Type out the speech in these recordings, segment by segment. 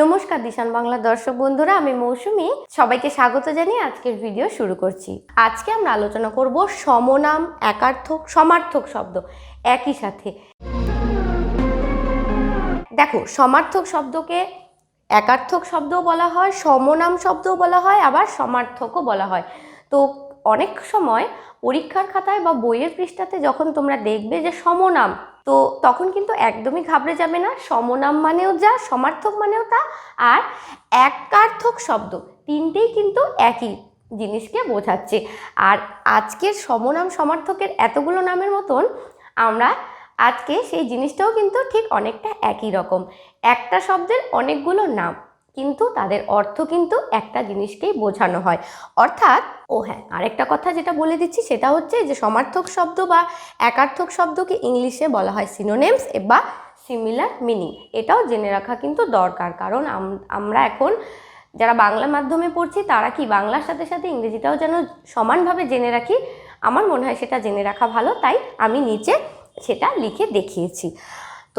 নমস্কার দিশান বাংলার দর্শক বন্ধুরা, আমি মৌসুমি। সবাইকে স্বাগত জানিয়ে আজকের ভিডিও শুরু করছি। আজকে আমরা আলোচনা করব সমনাম, একার্থক, সমার্থক শব্দ একই সাথে। দেখো, সমার্থক শব্দকে একার্থক শব্দও বলা হয়, সমনাম শব্দও বলা হয়, আবার সমার্থকও বলা হয়। তো অনেক সময় পরীক্ষার খাতায় বা বইয়ের পৃষ্ঠাতে যখন তোমরা দেখবে যে সমনাম তো তখন কিন্তু একদমই ঘাবড়ে যাবে না। সমনাম মানেও যা, সমার্থক মানেও তা, আর একার্থক শব্দ তিনটেই কিন্তু একই জিনিসকে বোঝাচ্ছে। আর আজকের সমনাম সমার্থকের এতগুলো নামের মতন আমরা আজকে সেই জিনিসটাও কিন্তু ঠিক অনেকটা একই রকম। একটা শব্দের অনেকগুলো নাম কিন্তু তাদের অর্থ কিন্তু একটা জিনিসকেই বোঝানো হয়। অর্থাৎ, ও হ্যাঁ আরেকটা কথা যেটা বলে দিচ্ছি সেটা হচ্ছে যে সমার্থক শব্দ বা একার্থক শব্দকে ইংলিশে বলা হয় সিনোনেমস বা সিমিলার মিনিং এটাও জেনে রাখা কিন্তু দরকার, কারণ আমরা এখন যারা বাংলা মাধ্যমে পড়ছি, তারা কি বাংলার সাথে সাথে ইংরেজিটাও যেন সমানভাবে জেনে রাখি? আমার মনে হয় সেটা জেনে রাখা ভালো, তাই আমি নিচে সেটা লিখে দেখিয়েছি।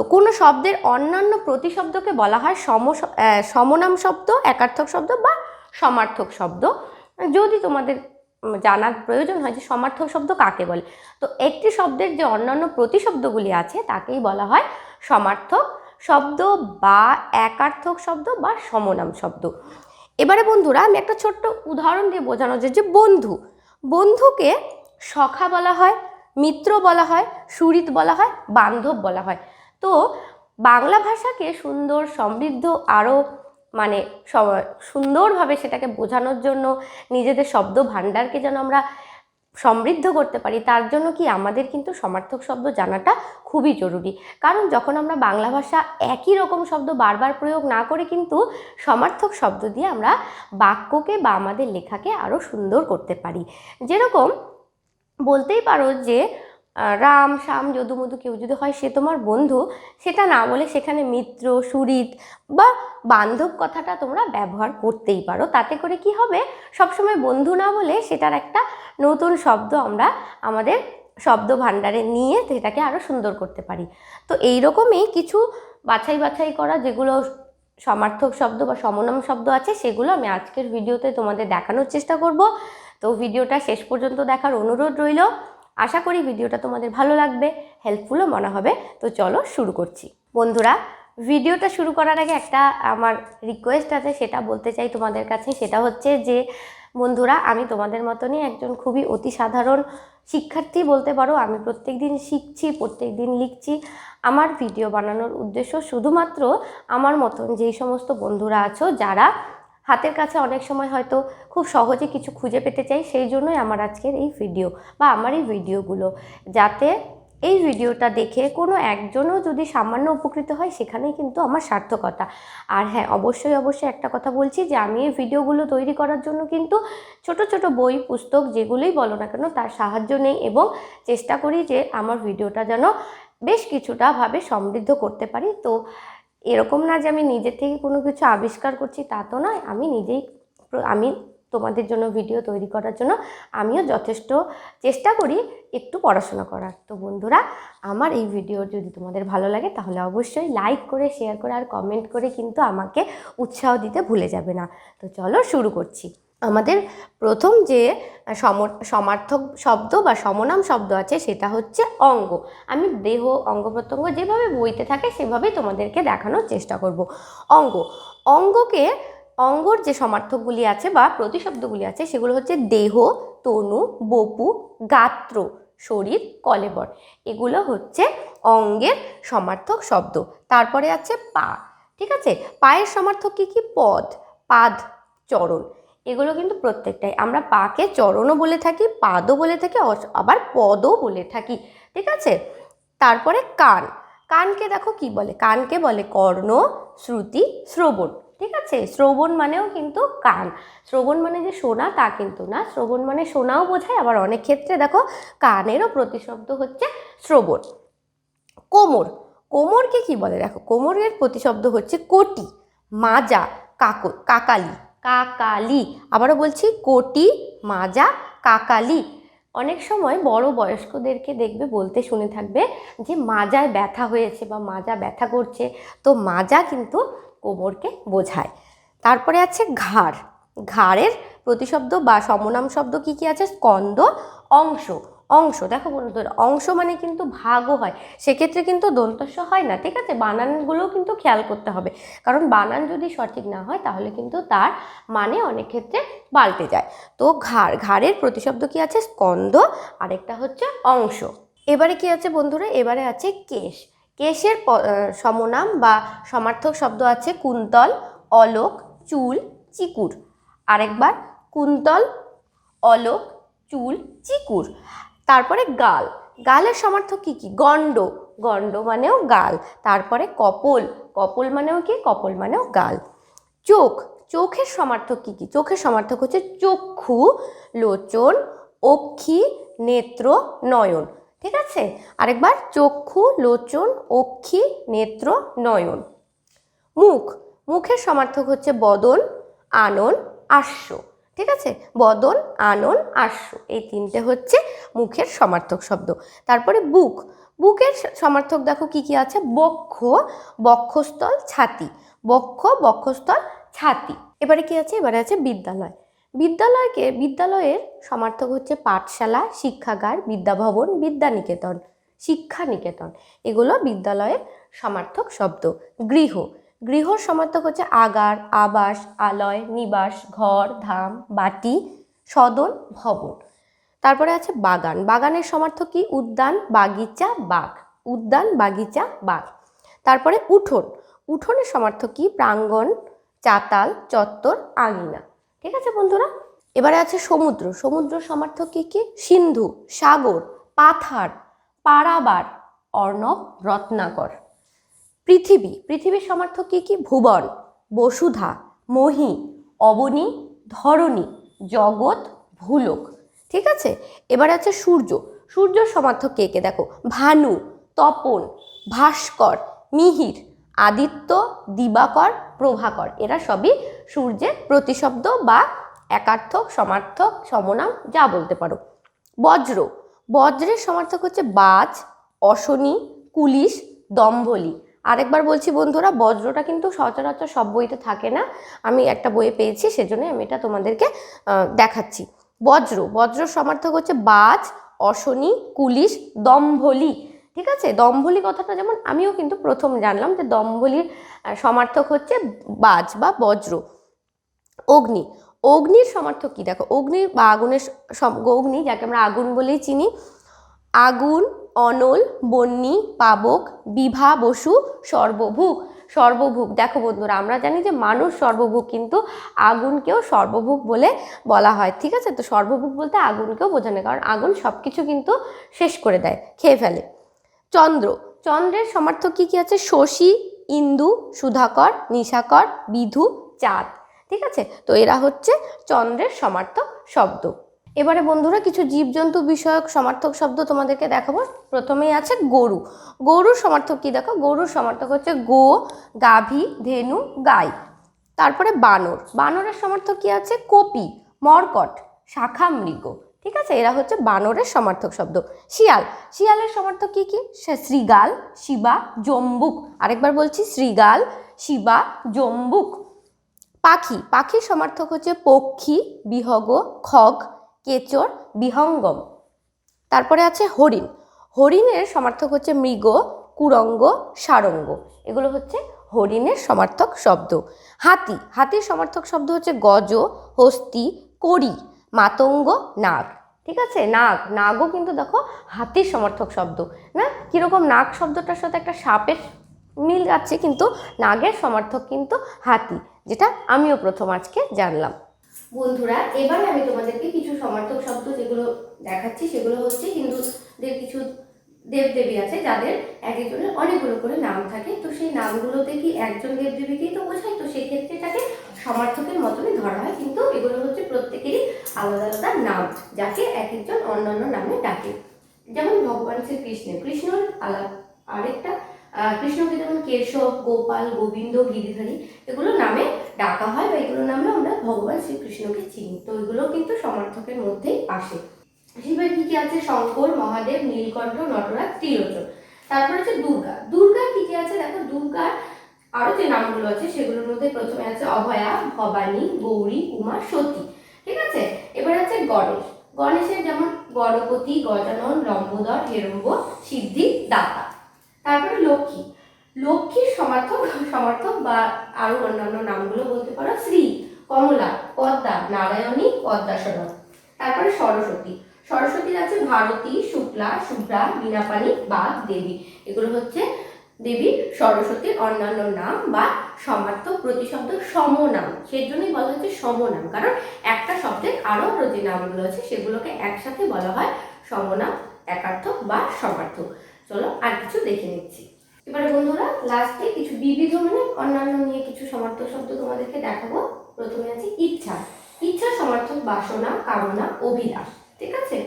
তো কোনো শব্দের অন্যান্য প্রতিশব্দকে বলা হয় সম সমনাম শব্দ, একার্থক শব্দ বা সমার্থক শব্দ। যদি তোমাদের জানার প্রয়োজন হয় যে সমার্থক শব্দ কাকে বলে, তো একটি শব্দের যে অন্যান্য প্রতিশব্দগুলি আছে তাকেই বলা হয় সমার্থক শব্দ বা একার্থক শব্দ বা সমনাম শব্দ। এবারে বন্ধুরা আমি একটা ছোট্ট উদাহরণ দিয়ে বোঝানো যায় যে বন্ধু, বন্ধুকে সখা বলা হয়, মিত্র বলা হয় সুরিত বলা হয়, বান্ধব বলা হয়। তো বাংলা ভাষাকে সুন্দর, সমৃদ্ধ আরও মানে সুন্দরভাবে সেটাকে বোঝানোর জন্য, নিজেদের শব্দ ভাণ্ডারকে যেন আমরা সমৃদ্ধ করতে পারি, তার জন্য কি আমাদের কিন্তু সমার্থক শব্দ জানাটা খুবই জরুরি। কারণ যখন আমরা বাংলা ভাষা একই রকম শব্দ বারবার প্রয়োগ না করে কিন্তু সমার্থক শব্দ দিয়ে আমরা বাক্যকে বা আমাদের লেখাকে আরও সুন্দর করতে পারি। যেরকম বলতেই পারো যে রাম, শ্যাম, যদুমধু কেউ যদি হয় সে তোমার বন্ধু। সেটা না বলে সেখানে মিত্র, সুরিত বা বান্ধব কথাটা তোমরা ব্যবহার করতেই পারো। তাতে করে কি হবে? সবসময় বন্ধু না বলে সেটার একটা নতুন শব্দ আমরা আমাদের শব্দ ভাণ্ডারে নিয়ে সেটাকে আরও সুন্দর করতে পারি। তো এই রকমই কিছু বাছাই বাছাই করা যেগুলো সমার্থক শব্দ বা সমনাম শব্দ আছে, সেগুলো আমি আজকের ভিডিওতে তোমাদের দেখানোর চেষ্টা করব। তো ভিডিওটা শেষ পর্যন্ত দেখার অনুরোধ রইল। আশা করি ভিডিওটা তোমাদের ভালো লাগবে হেল্পফুলও মনে হবে। তো চলো শুরু করছি। বন্ধুরা, ভিডিওটা শুরু করার আগে একটা আমার রিকোয়েস্ট আছে, সেটা বলতে চাই তোমাদের কাছে। সেটা হচ্ছে যে, বন্ধুরা, আমি তোমাদের মতনই একজন খুবই অতি সাধারণ শিক্ষার্থী বলতে পারো। আমি প্রত্যেক দিন শিখছি প্রত্যেক দিন লিখছি। আমার ভিডিও বানানোর উদ্দেশ্য শুধুমাত্র আমার মতন যেই সমস্ত বন্ধুরা আছো, যারা হাতের কাছে অনেক সময় হয়তো খুব সহজে কিছু খুঁজে পেতে চাই, সেই জন্যই আমার আজকের এই ভিডিও বা আমার এই ভিডিওগুলো যাতে এই ভিডিওটা দেখে কোনো একজনও যদি সামান্য উপকৃত হয়, সেখানেই কিন্তু আমার সার্থকতা। আর হ্যাঁ অবশ্যই অবশ্যই একটা কথা বলছি যে, আমি এই ভিডিওগুলো তৈরি করার জন্য কিন্তু ছোট ছোট বই, পুস্তক যেগুলোই বলো না কেন, তার সাহায্য নেই এবং চেষ্টা করি যে, আমার ভিডিওটা যেন বেশ কিছুটা ভাবে সমৃদ্ধ করতে পারি। তো এরকম না যে আমি নিজের থেকে কোনো কিছু আবিষ্কার করছি, তা তো নয়। আমি নিজেই আমি তোমাদের জন্য ভিডিও তৈরি করার জন্য আমিও যথেষ্ট চেষ্টা করি একটু পড়াশোনা করার। তো বন্ধুরা, আমার এই ভিডিও যদি তোমাদের ভালো লাগে, তাহলে অবশ্যই লাইক করে শেয়ার করে আর কমেন্ট করে কিন্তু আমাকে উৎসাহ দিতে ভুলে যাবে না। তো চলো শুরু করছি। আমাদের প্রথম যে সম- সমার্থক শব্দ বা সমনাম শব্দ আছে সেটা হচ্ছে অঙ্গ। আমি দেহ, অঙ্গ প্রত্যঙ্গ যেভাবে বইতে থাকে সেভাবেই তোমাদেরকে দেখানোর চেষ্টা করব। অঙ্গ। অঙ্গকে, অঙ্গর যে সমার্থকগুলি আছে বা প্রতিশব্দগুলি আছে সেগুলো হচ্ছে দেহ, তনু, বপু, গাত্র, শরীর, কলেবর। এগুলো হচ্ছে অঙ্গের সমার্থক শব্দ। তারপরে আছে পা। ঠিক আছে? পায়ের সমার্থক কী কী? পদ, পাদ, চরণ। এগুলো কিন্তু প্রত্যেকটাই। আমরা পাকে চরণও বলে থাকি, পাদও বলে থাকি আবার পদও বলে থাকি, ঠিক আছে? তারপরে কান। কানকে দেখো কি বলে? কানকে বলে কর্ণ, শ্রুতি, শ্রবণ, ঠিক আছে? শ্রবণ মানেও কিন্তু কান। শ্রবণ মানে যে শোনা তা কিন্তু না। শ্রবণ মানে শোনাও বোঝায়, আবার অনেক ক্ষেত্রে দেখো কানেরও প্রতিশব্দ হচ্ছে শ্রবণ। কোমর। কোমরকে কি বলে? দেখো, কোমরের প্রতিশব্দ হচ্ছে কোটি, মাজা, কাকো কাকালি। কাকালি। আবারও বলছি, কোটি, মাজা, কাকালি। অনেক সময় বড় বয়স্কদেরকে দেখবে, বলতে শুনে থাকবে যে, মাজায় ব্যথা হয়েছে বা মাজা ব্যথা করছে। তো মাজা কিন্তু কোমরকে বোঝায়। তারপরে আছে ঘাড়। ঘাড়ের প্রতিশব্দ বা সমনাম শব্দ কি কি আছে? স্কন্দ, অংশ। অংশ। দেখো বন্ধুদের অংশ মানে কিন্তু ভাগও হয়। সেক্ষেত্রে কিন্তু দন্তস্ব হয় না, ঠিক আছে? বানানগুলোও কিন্তু খেয়াল করতে হবে। কারণ বানান যদি সঠিক না হয়, তাহলে কিন্তু তার মানে অনেক ক্ষেত্রে পাল্টে যায়। তো ঘাড়, ঘাড়ের প্রতিশব্দ কি আছে? স্কন্দ আরেকটা হচ্ছে অংশ। এবারে কি আছে বন্ধুরা? এবারে আছে কেশ। কেশের সমনাম বা সমার্থক শব্দ আছে কুন্তল, অলোক, চুল, চিকুর। আরেকবার, কুন্তল, অলোক, চুল, চিকুর। তারপরে গাল। গালের সমার্থক কি কি? গণ্ড। গণ্ড মানেও গাল। তারপরে কপল। কপল মানেও কি? কপল মানেও গাল। চোখ। চোখের সমার্থক কি কি? চোখের সমার্থক হচ্ছে চক্ষু, লোচন, অক্ষি, নেত্র, নয়ন। ঠিক আছে? আরেকবার, চক্ষু, লোচন, অক্ষি, নেত্র, নয়ন। মুখ। মুখের সমার্থক হচ্ছে বদন, আনন আস্য ঠিক আছে? বদন, আনন আস্য এই তিনটে হচ্ছে মুখের সমার্থক শব্দ। তারপরে বুক। বুকের সমার্থক দেখো কি কি আছে? বক্ষ, বক্ষস্থল, ছাতি। বক্ষ, বক্ষস্থল, ছাতি। এবারে কি আছে? এবারে আছে বিদ্যালয়। বিদ্যালয়কে বিদ্যালয়ের সমার্থক হচ্ছে পাঠশালা, শিক্ষাগার, বিদ্যাভবন, বিদ্যানিকেতন। শিক্ষা নিকেতন এগুলো বিদ্যালয়ের সমার্থক শব্দ। গৃহ। গৃহর সমার্থক হচ্ছে আগার, আবাস, আলয়, নিবাস, ঘর, ধাম, বাটি, সদন, ভবন। তারপরে আছে বাগান। বাগানের সমার্থক কি? উদ্যান, বাগিচা, বাঘ। উদ্যান, বাগিচা, বাঘ। তারপরে উঠোন। উঠোনের সমার্থক কি? প্রাঙ্গণ, চাতাল, চত্বর, আঙিনা। ঠিক আছে বন্ধুরা? এবারে আছে সমুদ্র। সমুদ্র সমার্থক কি কি? সিন্ধু, সাগর, পাথার, পারাবার, অর্ণব, রত্নাকর। পৃথিবী। পৃথিবীর সমার্থক কি কি? ভুবন, বসুধা, মহি, অবনী, ধরণী, জগৎ, ভুলোক। ঠিক আছে? এবার আছে সূর্য। সূর্যর সমার্থক কে কে? দেখো, ভানু, তপন, ভাস্কর, মিহির, আদিত্য, দিবাকর, প্রভাকর। এরা সবই সূর্যের প্রতিশব্দ বা একার্থক সমার্থক সমনাম, যা বলতে পারো। বজ্র। বজ্রের সমার্থক হচ্ছে বাজ, অশনি, কুলিশ, দম্ভলি। আরেকবার বলছি বন্ধুরা, বজ্রটা কিন্তু সচরাচর সব বইতে থাকে না। আমি একটা বইয়ে পেয়েছি সেজন্য আমি এটা তোমাদেরকে দেখাচ্ছি। বজ্র বজ্র সমার্থক হচ্ছে বাজ, অশনি, কুলিশ, দম্ভলি, ঠিক আছে? দম্ভলি কথাটা যেমন আমিও কিন্তু প্রথম জানলাম যে দম্ভলির সমার্থক হচ্ছে বাজ বা বজ্র। অগ্নি, অগ্নির সমার্থক কি? দেখো অগ্নির বা আগুনের অগ্নি, যাকে আমরা আগুন বলেই চিনি আগুন, অনল, বন্যী, পাবক, বিভা, বসু, সর্বভুক। সর্বভুক। দেখো বন্ধুরা, আমরা জানি যে মানুষ সর্বভুক, কিন্তু আগুনকেও সর্বভুক বলে বলা হয়, ঠিক আছে? তো সর্বভুক বলতে আগুনকেও বোঝানো কারণ আগুন সব কিছু কিন্তু শেষ করে দেয়, খেয়ে ফেলে। চন্দ্র। চন্দ্রের সমার্থক কি কি আছে? শশী, ইন্দু, সুধাকর, নিশাকর, বিধু, চাঁদ, ঠিক আছে? তো এরা হচ্ছে চন্দ্রের সমার্থক শব্দ। এবারে বন্ধুরা কিছু জীবজন্তু বিষয়ক সমার্থক শব্দ তোমাদেরকে দেখাবো। প্রথমেই আছে গরু। গরুর সমার্থক কি দেখো? গরুর সমার্থক হচ্ছে গো, গাভী, ধেনু, গাই। তারপরে বানর। বানরের সমার্থক কি আছে? কপি, মর্কট শাখা মৃগ ঠিক আছে? এরা হচ্ছে বানরের সমার্থক শব্দ। শিয়াল। শিয়ালের সমার্থক কি কি? সে শৃগাল শিবা, জম্বুক। আরেকবার বলছি, শ্রীগাল, শিবা, জম্বুক। পাখি। পাখির সমার্থক হচ্ছে পক্ষী, বিহগ, খগ। কেচর, বিহঙ্গম। তারপরে আছে হরিণ। হরিণের সমার্থক হচ্ছে মৃগ, কুরঙ্গ, সারঙ্গ। এগুলো হচ্ছে হরিণের সমার্থক শব্দ। হাতি। হাতির সমার্থক শব্দ হচ্ছে গজ, হস্তি করি মাতঙ্গ, নাগ। ঠিক আছে? নাগ। নাগও কিন্তু দেখো হাতির সমার্থক শব্দ। না? কীরকম নাগ শব্দটার সাথে একটা সাপের মিল আছে, কিন্তু নাগের সমার্থক কিন্তু হাতি, যেটা আমিও প্রথম আজকে জানলাম। বন্ধুরা, এবার আমি তোমাদেরকে কিছু সমার্থক শব্দ যেগুলো দেখাচ্ছি, সেগুলো হচ্ছে হিন্দুদের কিছু দেবদেবী আছে, যাদের এক একজনের অনেকগুলো করে নাম থাকে। তো সেই নামগুলোতে কি একজন দেবদেবীকেই তো বোঝায়? তো সেক্ষেত্রে তাকে সমার্থকের মতনই ধরা হয়। কিন্তু এগুলো হচ্ছে প্রত্যেকেরই আলাদা আলাদা নাম, যাকে এক একজন অন্যান্য নামে ডাকে। যেমন ভগবান শ্রীকৃষ্ণের। কৃষ্ণর আলাদা আরেকটা কৃষ্ণকে যেমন কেশব, গোপাল, গোবিন্দ, গিরিধারী এগুলো নামে ডাকা হয় বা এগুলো নামে আমরা ভগবান শ্রীকৃষ্ণকে চিনি। তো এগুলো কিন্তু সমর্থকের মধ্যেই আসে। শিবের কি কি আছে? শঙ্কর, মহাদেব, নীলকণ্ঠ, নটরাজ, ত্রিলোচন। তারপর আছে দুর্গা। দুর্গার কি কি আছে? দেখো, দুর্গার আরও যে নামগুলো আছে, সেগুলোর মধ্যে প্রথমে আছে অভয়া, ভবানী, গৌরী, উমা, সতী। ঠিক আছে? এবার আছে গণেশ। গণেশের যেমন গণপতি, গজানন, লম্বোদর, হেরম্ব সিদ্ধি দাতা তারপরে লক্ষ্মী। লক্ষ্মীর সমার্থক সমার্থক বা আরও অন্যান্য নামগুলো বলতে পারো, শ্রী, কমলা, পদ্মা, নারায়ণী পদ্মাসনা তারপরে সরস্বতী। সরস্বতীর আছে ভারতী, শুক্লা, শুভ্রা বীণাপাণি বাঘ দেবী। এগুলো হচ্ছে দেবী সরস্বতীর অন্যান্য নাম বা সমার্থক প্রতিশব্দ সমনাম। সেই জন্যই বলা হচ্ছে সমনাম। কারণ একটা শব্দের আরও যে নামগুলো আছে সেগুলোকে একসাথে বলা হয় সমনাম, একার্থক বা সমার্থক। চলো আর কিছু দেখে নিচ্ছি। এবারে বন্ধুরা লাস্টে কিছু বিবিধ মানে অন্যান্য নিয়ে কিছু সমার্থক শব্দ তোমাদেরকে দেখাবো। প্রথমে আছে ইচ্ছা। ইচ্ছা সমার্থক বাসনা, কামনা, অভিলাষ, ঠিক আছে?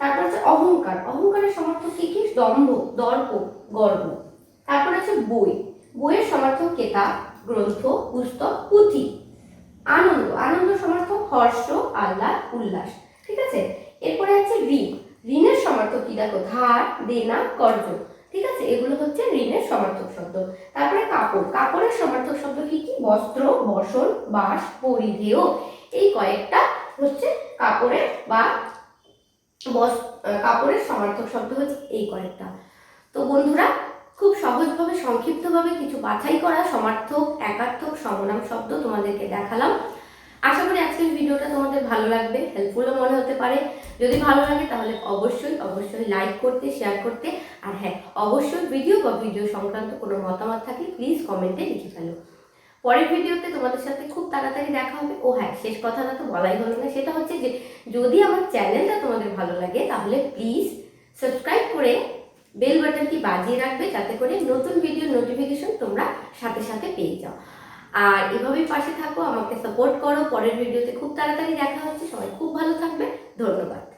তারপর আছে অহংকার। অহংকারের সমার্থক কি কি? দম্ভ, দর্প, গর্ব। তারপর আছে বই। বইয়ের সমর্থক কেতাব গ্রন্থ, পুস্তক, পুঁথি। আনন্দ। আনন্দ সমার্থক হর্ষ, আহ্লাদ, উল্লাস, ঠিক আছে? এরপরে আছে ঋণ। ঋণের সমার্থক কি? দেখো, ধার, দেনা, কর্জ। ঠিক আছে? এগুলো হচ্ছে ঋণের সমার্থক শব্দ। তারপরে কাপড়। কাপড়ের সমার্থক শব্দ কি কি? বস্ত্র, বসন বাস পরিধেয়। এই কয়েকটা হচ্ছে কাপড়ের বা বস, কাপড়ের সমার্থক শব্দ হচ্ছে এই কয়েকটা। তো বন্ধুরা, খুব সহজভাবে, সংক্ষিপ্তভাবে কিছু বাছাই করা সমার্থক একার্থক সমনাম শব্দ তোমাদেরকে দেখালাম। আশা করি আজকের ভিডিওটা তোমাদের ভালো লাগবে হেল্পফুলও মনে হতে পারে। যদি ভালো লাগে তাহলে অবশ্যই অবশ্যই লাইক করতে শেয়ার করতে। আর হ্যাঁ অবশ্যই ভিডিও বা ভিডিও সংক্রান্ত কোনো মতামত থাকে প্লিজ কমেন্টে লিখে ফেলো। পরের ভিডিওতে তোমাদের সাথে খুব তাড়াতাড়ি দেখা হবে। ও হ্যাঁ শেষ কথাটা তো বলাই হলো না। সেটা হচ্ছে যে, যদি আমার চ্যানেলটা তোমাদের ভালো লাগে, তাহলে প্লিজ সাবস্ক্রাইব করে বেল বাটনটি বাজিয়ে রাখবে, যাতে করে নতুন ভিডিও নোটিফিকেশন তোমরা সাথে সাথে পেয়ে যাও। আর এভাবেই পাশে থাকো, আমাকে সাপোর্ট করো। পরের ভিডিওতে খুব তাড়াতাড়ি দেখা হচ্ছে। সবাই খুব ভালো থাকবে। ধন্যবাদ।